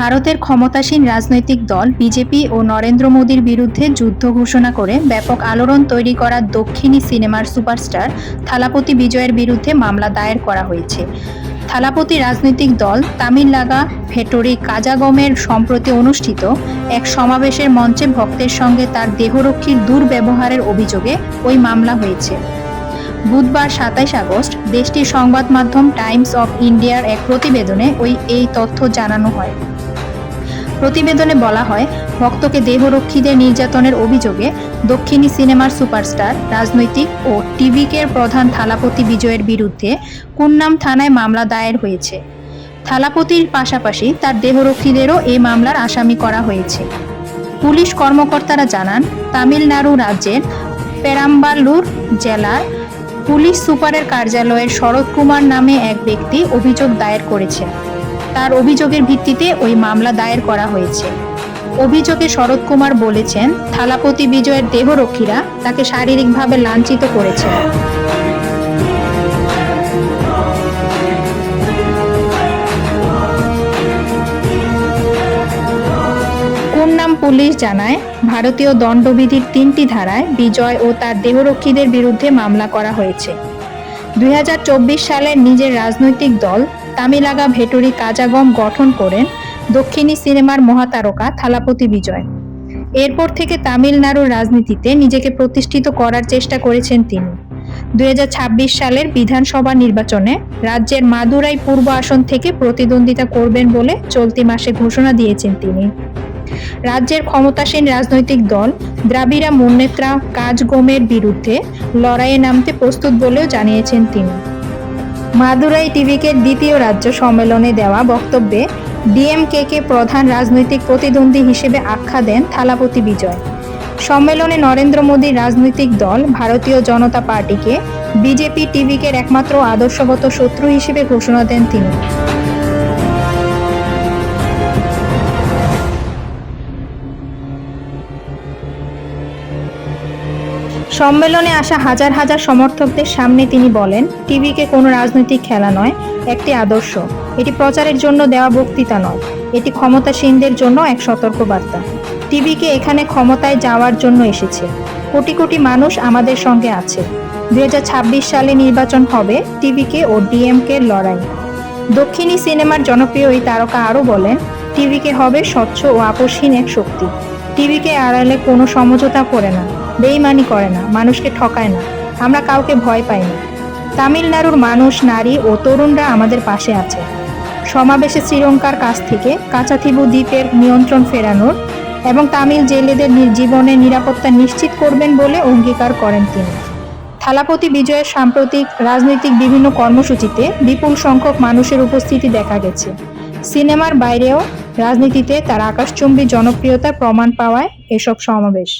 ভারতের ক্ষমতাসীন রাজনৈতিক দল বিজেপি ও নরেন্দ্র মোদীর বিরুদ্ধে যুদ্ধ ঘোষণা করে ব্যাপক আলোড়ন তৈরি করা দক্ষিণী সিনেমার সুপারস্টার থালাপতি বিজয়ের বিরুদ্ধে মামলা দায়ের করা হয়েছে। থালাপতি রাজনৈতিক দল তামিলনাগা ভেটোরি কাজাগমের সম্প্রতি অনুষ্ঠিত এক সমাবেশের মঞ্চে ভক্তের সঙ্গে তার দেহরক্ষীর দুর্ব্যবহারের অভিযোগে ওই মামলা হয়েছে। বুধবার সাতাইশ আগস্ট দেশটির সংবাদ মাধ্যম টাইমস অফ ইন্ডিয়ার এক প্রতিবেদনে ওই এই তথ্য জানানো হয়। প্রতিবেদনে বলা হয়, ভক্তকে দেহরক্ষীদের নির্যাতনের অভিযোগে দক্ষিণী সিনেমার সুপারস্টার, রাজনৈতিক ও টিভিকের প্রধান থালাপতি বিজয়ের বিরুদ্ধে কুন্নাম থানায় মামলা দায়ের হয়েছে। থালাপতির পাশাপাশি তার দেহরক্ষীদেরও এই মামলার আসামি করা হয়েছে। পুলিশ কর্মকর্তারা জানান, তামিলনাড়ু রাজ্যের পেরাম্বালুর জেলার পুলিশ সুপারের কার্যালয়ের শরৎ কুমার নামে এক ব্যক্তি অভিযোগ দায়ের করেছেন। তার অভিযোগের ভিত্তিতে ওই মামলা দায়ের করা হয়েছে। অভিযোগে শরৎ কুমার বলেছেন থালাপতি বিজয়ের দেহরক্ষীরা তাকে শারীরিকভাবে লাঞ্ছিত করেছে কুন্নাম পুলিশ জানায়, ভারতীয় দণ্ডবিধির তিনটি ধারায় বিজয় ও তার দেহরক্ষীদের বিরুদ্ধে মামলা করা হয়েছে। দুই সালের নিজের রাজনৈতিক দল, তামিলাগা ভেটুরি কাজাগম গঠন করেন দক্ষিণী সিনেমার মহাতারকা থালাপতি বিজয়। এরপর থেকে তামিলনাড়ুর রাজনীতিতে নিজেকে প্রতিষ্ঠিত করার চেষ্টা করেছেন তিনি। দুই হাজার ছাব্বিশ সালের বিধানসভা নির্বাচনে রাজ্যের মাদুরাই পূর্ব আসন থেকে প্রতিদ্বন্দ্বিতা করবেন বলে চলতি মাসে ঘোষণা দিয়েছেন তিনি। রাজ্যের ক্ষমতাসীন রাজনৈতিক দল দ্রাবিড়া মুন্নেত্রা কাজগোমের বিরুদ্ধে লড়াইয়ে নামতে প্রস্তুত বলেও জানিয়েছেন তিনি। মাদুরাই টিভিকে দ্বিতীয় রাজ্য সম্মেলনে দেওয়া বক্তব্যে ডিএমকে কে প্রধান রাজনৈতিক প্রতিদ্বন্দ্বী হিসেবে আখ্যা দেন থালাপতি বিজয়। সম্মেলনে নরেন্দ্র মোদীর রাজনৈতিক দল ভারতীয় জনতা পার্টিকে বিজেপি টিভিকে একমাত্র আদর্শগত শত্রু হিসেবে ঘোষণা দেন তিনি। সম্মেলনে আসা হাজার হাজার সমর্থকদের সামনে তিনি বলেন, টিভিকে কোনো রাজনৈতিক খেলা নয়, একটি আদর্শ। এটি প্রচারের জন্য দেওয়া বক্তৃতা নয়। এটি ক্ষমতাসীনদের জন্য এক সতর্কবার্তা। টিভিকে এখানে ক্ষমতায় যাওয়ার জন্য এসেছে। কোটি কোটি মানুষ আমাদের সঙ্গে আছে। দু হাজার ছাব্বিশ সালে নির্বাচন হবে, টিভিকে ও ডিএমকে লড়াই। দক্ষিণী সিনেমার জনপ্রিয় এই তারকা আরও বলেন, টিভিকে হবে স্বচ্ছ ও আপোষহীন এক শক্তি। টিভিকে আড়ালে কোনো সমঝোতা করে না। বেইমানি করে না, মানুষকে ঠকায় না। আমরা কাউকে ভয় পাই না। তামিলনাড়ুর মানুষ, নারী ও তরুণরা আমাদের পাশে আছে। সমাবেশে শ্রীলঙ্কার কাছ থেকে কাচাথিবু দ্বীপের নিয়ন্ত্রণ ফেরানোর এবং তামিল জেলেদের জীবনের নিরাপত্তা নিশ্চিত করবেন বলে অঙ্গীকার করেন তিনি। থালাপতি বিজয়ের সাম্প্রতিক রাজনৈতিক বিভিন্ন কর্মসূচিতে বিপুল সংখ্যক মানুষের উপস্থিতি দেখা গেছে। সিনেমার বাইরেও রাজনীতিতে তার আকাশচুম্বী জনপ্রিয়তার প্রমাণ পাওয়ায় এসব সমাবেশ।